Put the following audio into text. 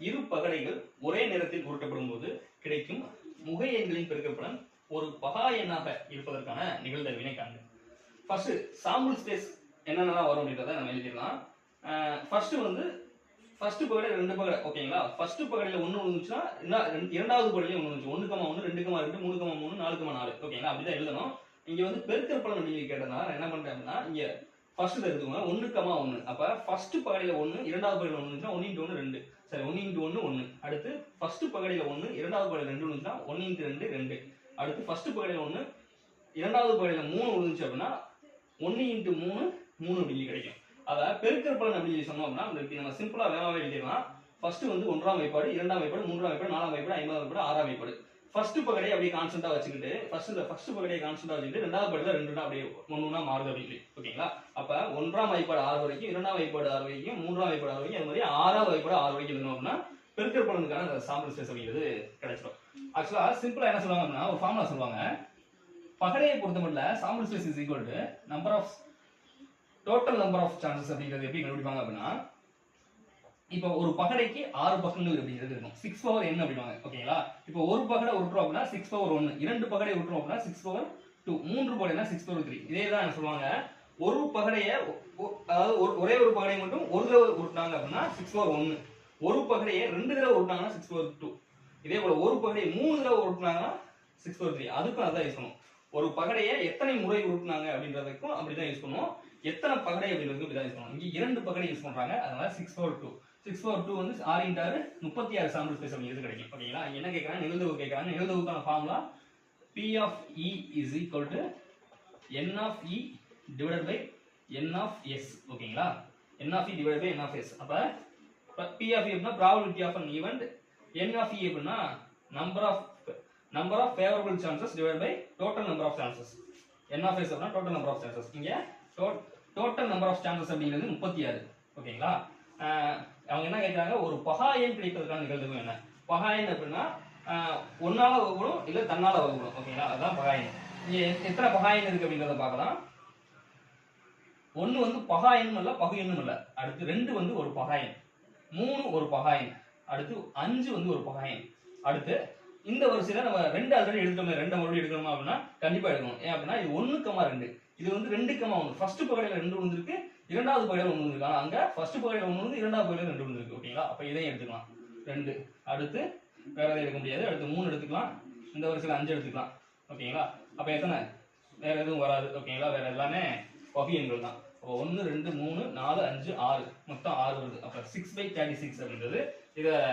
இரு பகடைகள் ஒரே நேரத்தில் உருட்டப்படும் போது கிடைக்கும் முக எண்களின் பெருக்கப்பலன் ஒரு பகா எண்ணாக இருப்பதற்கான நிகழ்தகவினை காண்க. ஃபர்ஸ்ட் சாம்பிள் ஸ்பேஸ் என்னென்னலாம் வரும் அப்படின்றத நம்ம எழுதிடலாம். ஃபர்ஸ்ட் வந்து ஃபர்ஸ்ட் பகடை ரெண்டு பகடை ஓகேங்களா ஃபர்ஸ்ட் பகடையில் ஒன்று விழுந்துச்சுன்னா ரெண்டு- இரண்டாவது பகடையில ஒன்று இருந்துச்சு ஒன்று கமா ஒன்று ரெண்டு கமா ரெண்டு மூணு கமா மூணு நாலு கமா நாலு. ஓகேங்களா அப்படிதான் எழுதணும். இங்க வந்து பெருக்கல் பலன் நீங்கள் கேட்டதுனால நான் என்ன பண்றேன் அப்படின்னா இங்க ஃபர்ஸ்ட் எடுத்துக்கோங்க ஒன்று கமா ஒன்று அப்போ ஃபர்ஸ்ட் பகடையில் ஒன்று இரண்டாவது பகடையில ஒன்று இருந்துச்சுன்னா இன்ட்டு ஒன்று ரெண்டு. சரி ஒன் இன்ட்டு ஒன்று ஒன்று அடுத்து ஃபர்ஸ்ட் பகடையில் ஒன்று இரண்டாவது பகடையில ரெண்டு இருந்துச்சுன்னா ஒன் இன்ட்டு ரெண்டு ரெண்டு. அடுத்து ஃபர்ஸ்ட் பகடையில் ஒன்று இரண்டாவது பகடையில மூணு இருந்துச்சு அப்படின்னா ஒன்று இன்ட்டு மூணு மூணு டிகிரி கிடைக்கும். அதை பெருக்கல் பலன் அப்படின்னு சொல்லி சொன்னோம் அப்படின்னா அந்த நம்ம சிம்பிளாக வேகமாக எழுதிடலாம். ஃபர்ஸ்ட் வந்து ஒன்றாம் வைப்பாடு இரண்டாம் வைப்பாடு மூன்றாம் வைப்பாடு நாலாம் வைப்பாடு ஐம்பதாம் வைப்பாடு ஆறாம் வைப்பாடு ஃபர்ஸ்ட் பகடையை அப்படியே கான்ஸ்டன்டா வச்சுக்கிட்டு ஃபர்ஸ்ட் ஃபர்ஸ்ட் பகடையை கான்ஸ்டன்டா வச்சுக்கிட்டு ரெண்டாவது பகடையில ரெண்டு அப்படியே ஒன்னொன்னா மாறுது அப்படின்னு ஓகேங்களா அப்ப ஒன்றாம் வைப்பாடு ஆறு வரைக்கும் இரண்டாம் வைப்பாடு ஆறு வரைக்கும் மூன்றாம் வைப்பாடு ஆறு வரைக்கும் அது மாதிரி ஆறாவது வாய்ப்பாடு ஆறு வரைக்கும் இருந்தோம் அப்படின்னா பெருக்கல் பலனுக்கான அந்த சாம்பிள் ஸ்பேஸ் அப்படிங்கிறது கிடைச்சிடும் ஆக்சுவலா சிம்பிளா என்ன சொல்லுவாங்க அப்படின்னா ஒரு ஃபார்முலா சொல்லுவாங்க. பகடையை பொறுத்த மட்டும் sample space is equal to number of total number of chances அப்படிங்கிறது எப்படி கண்டுபிடிப்பாங்க அப்படின்னா இப்போ ஒரு பகடைக்கு ஆறு பக்கங்கள் அப்படிங்கிறது இருக்கும் சிக்ஸ் பவர் என்ன அப்படிவாங்க ஓகேங்களா இப்போ ஒரு பகடை உருட்டுறோம் அப்படின்னா சிக்ஸ் பவர் ஒன்று இரண்டு பகடை உருட்டுறோம் அப்படின்னா சிக்ஸ் பவர் டூ மூன்று பகடைனா சிக்ஸ் பவர் த்ரீ இதே தான் சொல்லுவாங்க? ஒரு பகடையை அதாவது ஒரு- ஒரே ஒரு பகடையை மட்டும் ஒரு தடவை உருட்டினாங்க அப்படின்னா சிக்ஸ் பவர் ஒன்று ஒரு பகடையை ரெண்டு தடவை உருட்டாங்கன்னா சிக்ஸ் பவர் டூ இதே போல ஒரு பகடையை மூணு தடவை உருட்டினாங்கன்னா சிக்ஸ் பவர் த்ரீ அதுக்கும் அதான் யூஸ் பண்ணுவோம். ஒரு பகடையை எத்தனை முறை உருட்டுனாங்க அப்படின்றதுக்கும் அப்படிதான் யூஸ் பண்ணுவோம். எத்தனை பகடை அப்படின்றதுக்கும் இப்படிதான் யூஸ் பண்ணுவோம். இங்கே இரண்டு பகடை யூஸ் பண்ணுறாங்க அதனால six power two six four two வந்து ஆறு இன்ட் ஆறு முப்பத்தி ஆறு சாம்பிள் ஸ்பேஸ் அப்படிங்கிறது கிடைக்கும்? ஓகேங்களா? என்ன கேட்குறாங்க? நிகழ்தகவு கேட்குறாங்க? நிகழ்தகவுக்கான formula P of E is equal to N of E divided by N of S ஓகேங்களா? N of E divided by N of S அப்போ பி ஆஃப் இ அப்படின்னா probability of an event N of E அப்படின்னா number of number of favourable chances divide by total number of chances N of S அப்படின்னா total number of chances இங்கே total number of chances அப்படிங்கிறது முப்பத்தி ஆறு. ஓகேங்களா? அவங்க என்ன கேட்கறாங்க ஒரு பகாயன் எண் கிடைப்பதற்கான நிகழ்வு என்ன? பகாயன் அப்படின்னா ஒன்னால வகுக்கணும் இல்ல தன்னால வகுக்கணும். ஓகேங்களா அதுதான் பகாயன் எண் எத்தனை பகாயன் இருக்கு அப்படிங்கறத பார்க்கலாம். ஒன்னு வந்து பகாயனும் இல்லை இல்ல பகு இல்ல. அடுத்து ரெண்டு வந்து ஒரு பகாயன் மூணு ஒரு பகாயன் அடுத்து அஞ்சு வந்து ஒரு பகாயன் அடுத்து இந்த வரிசையில நம்ம ரெண்டு ஆல்ரெடி எடுக்கணும் ரெண்டு மறுபடியும் எடுக்கணுமா அப்படின்னா கண்டிப்பா எடுக்கணும். ஏன் அப்படின்னா இது ஒன்னு கமா ரெண்டு. இது வந்து ரெண்டு கமா ஒன்று ஃபர்ஸ்ட் பகடையில ரெண்டு விழுந்திருக்கு இரண்டாவது பகடையில ஒன்று விழுந்திருக்கு அங்கே அங்க ஃபர்ஸ்ட் பகடையில ஒன்று வந்து இரண்டாவது பகடையில ரெண்டு விழுந்திருக்கு ஓகேங்களா அப்போ இதையும் எடுத்துக்கலாம். ரெண்டு. அடுத்து வேற எதை எடுக்க முடியாது? அடுத்து மூணு எடுத்துக்கலாம். இந்த வருஷத்தில் அஞ்சு எடுத்துக்கலாம். ஓகேங்களா அப்போ எத்தனை? வேற எதுவும் வராது. ஓகேங்களா வேற எல்லாமே வகை எண்கள் தான். அப்போ ஒன்று ரெண்டு மூணு நாலு அஞ்சு ஆறு. மொத்தம் ஆறு வருது. அப்போ சிக்ஸ் பை தேர்ட்டி சிக்ஸ் அப்படின்றது இதை